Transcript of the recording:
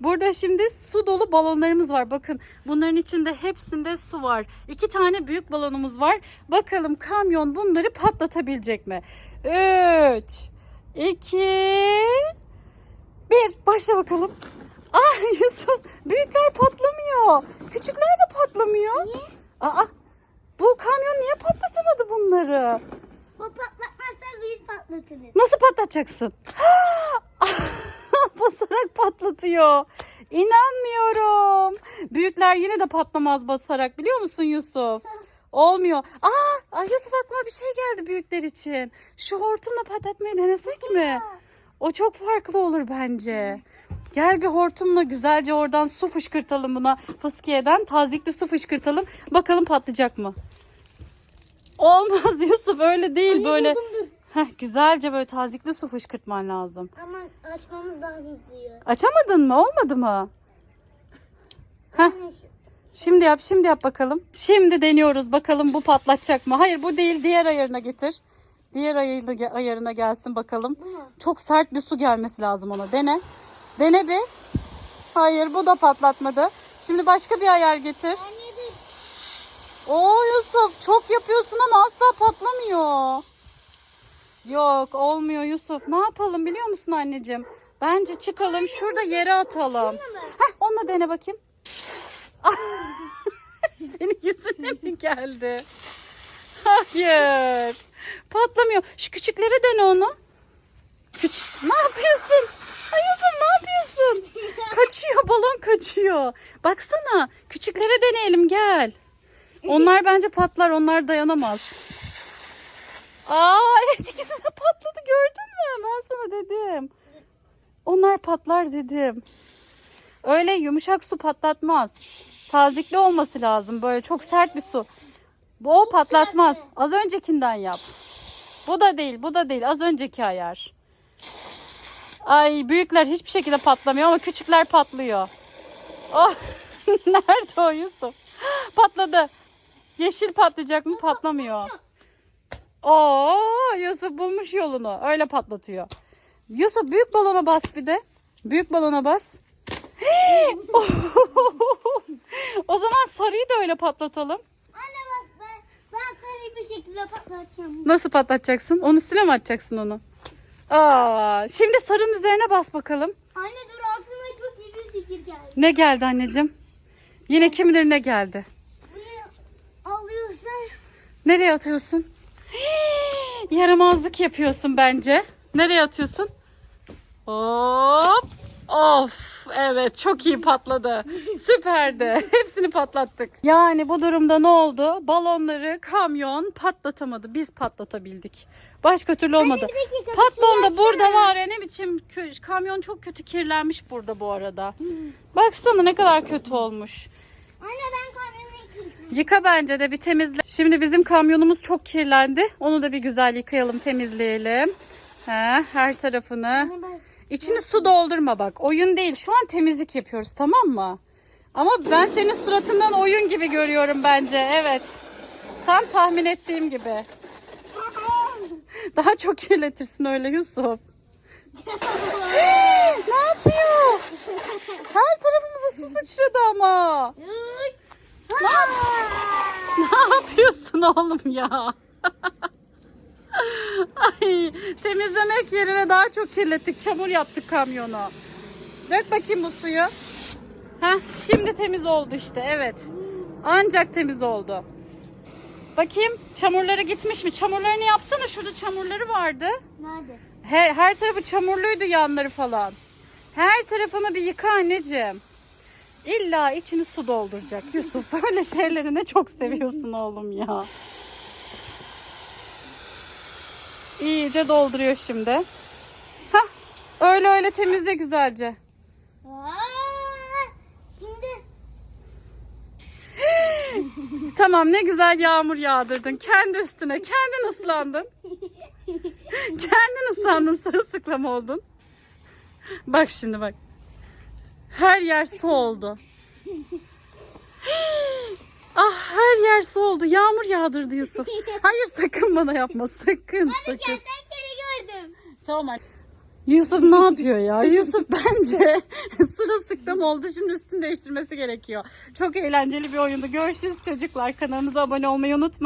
Burada şimdi su dolu balonlarımız var. Bakın bunların içinde hepsinde su var. İki tane büyük balonumuz var. Bakalım kamyon bunları patlatabilecek mi? 3, 2, 1. Başla bakalım. Ah Yusuf büyükler patlamıyor. Küçükler de patlamıyor. Niye? Aa bu kamyon niye patlatamadı bunları? O patlatmazsa biz patlatırız. Nasıl patlatacaksın? basarak patlatıyor. İnanmıyorum. Büyükler yine de patlamaz basarak biliyor musun Yusuf? Olmuyor. Aa, ay Yusuf aklıma bir şey geldi büyükler için. Şu hortumla patlatmayı denesek mi? O çok farklı olur bence. Gel bir hortumla güzelce oradan su fışkırtalım buna fıskiyeden. Tazikli su fışkırtalım. Bakalım patlayacak mı? Olmaz Yusuf öyle değil Anne böyle. buldum. Heh, güzelce böyle tazikli su fışkırtman lazım. Ama açmamız lazım suyu. Açamadın mı? Olmadı mı? Heh. Anne Şimdi yap, şimdi yap bakalım. Şimdi deniyoruz bakalım bu patlatacak mı? Hayır bu değil, diğer ayarına getir. Diğer ayarına, ayarına gelsin bakalım. Çok sert bir su gelmesi lazım ona. Dene. Dene bir. Hayır bu da patlatmadı. Şimdi başka bir ayar getir. Oo Yusuf çok yapıyorsun ama asla patlamıyor. Yok olmuyor Yusuf. Ne yapalım biliyor musun anneciğim? Bence çıkalım şurada yere atalım. Heh, onunla dene bakayım. Senin yüzüne mi geldi? Hayır. Patlamıyor. Şu küçüklere dene onu. Küçük. Ne yapıyorsun? Ay Yusuf ne yapıyorsun? Kaçıyor balon kaçıyor. Baksana küçüklere deneyelim gel. Onlar bence patlar onlar dayanamaz. Aa evet ikisi de patladı gördün mü? Ben sana dedim. Onlar patlar dedim. Öyle yumuşak su patlatmaz. Tazikli olması lazım. Böyle çok sert bir su. Bu o patlatmaz. Az öncekinden yap. Bu da değil, bu da değil. Az önceki ayar. Ay büyükler hiçbir şekilde patlamıyor ama küçükler patlıyor. Oh, nerede o Yusuf? Patladı. Yeşil patlayacak mı? Patlamıyor. Oo, Yusuf bulmuş yolunu. Öyle patlatıyor. Yusuf büyük balona bas bir de. Büyük balona bas. o zaman sarıyı da öyle patlatalım. Anne bak ben, ben sarıyı bir şekilde patlatacağım. Nasıl patlatacaksın? Onun üstüne mi atacaksın onu? Aa, şimdi sarının üzerine bas bakalım. Anne dur aklıma çok iyi bir fikir geldi. Ne geldi anneciğim? Yine kim bilir ne geldi? Bunu alıyorsan Nereye atıyorsun? Yaramazlık yapıyorsun bence. Nereye atıyorsun? Hop. Of. Evet çok iyi patladı. Süperdi. Hepsini patlattık. Yani bu durumda ne oldu? Balonları kamyon patlatamadı. Biz patlatabildik. Başka türlü olmadı. dakika, Patron da şey burada var ya ne biçim kamyon çok kötü kirlenmiş burada bu arada. Baksana ne kadar kötü olmuş. Anne ben. Yıka bence de bir temizle. Şimdi bizim kamyonumuz çok kirlendi. Onu da bir güzel yıkayalım, temizleyelim. He, her tarafını. İçini su doldurma bak. Oyun değil. Şu an temizlik yapıyoruz tamam mı? Ama ben senin suratından oyun gibi görüyorum bence. Evet. Tam tahmin ettiğim gibi. Daha çok kirletirsin öyle Yusuf. ne yapıyor? Her tarafımıza su sıçradı ama. Ne yapıyorsun oğlum ya? Ay, temizlemek yerine daha çok kirlettik. Çamur yaptık kamyonu. Dök bakayım bu suyu. Heh, şimdi temiz oldu işte. Evet. Ancak temiz oldu. Bakayım çamurları gitmiş mi? Çamurlarını yapsana. Şurada çamurları vardı. Nerede? Her, her tarafı çamurluydu yanları falan. Her tarafını bir yıka anneciğim. İlla içini su dolduracak Yusuf. Böyle şeyleri ne çok seviyorsun oğlum ya. İyice dolduruyor şimdi. Hah, öyle öyle temizle güzelce. Aa, Şimdi Tamam ne güzel yağmur yağdırdın. Kendi üstüne. Kendin ıslandın. Kendin ıslandın sırılsıklam oldun. Bak şimdi bak. Her yer su oldu. ah her yer su oldu. Yağmur yağdırdı Yusuf. Hayır sakın bana yapma. Sakın Anne sakın. kertenkele gördüm. Tamam anne. Yusuf ne yapıyor ya? Yusuf bence sırılsıklam oldu. Şimdi üstünü değiştirmesi gerekiyor. Çok eğlenceli bir oyundu. Görüşürüz çocuklar. Kanalımıza abone olmayı unutmayın.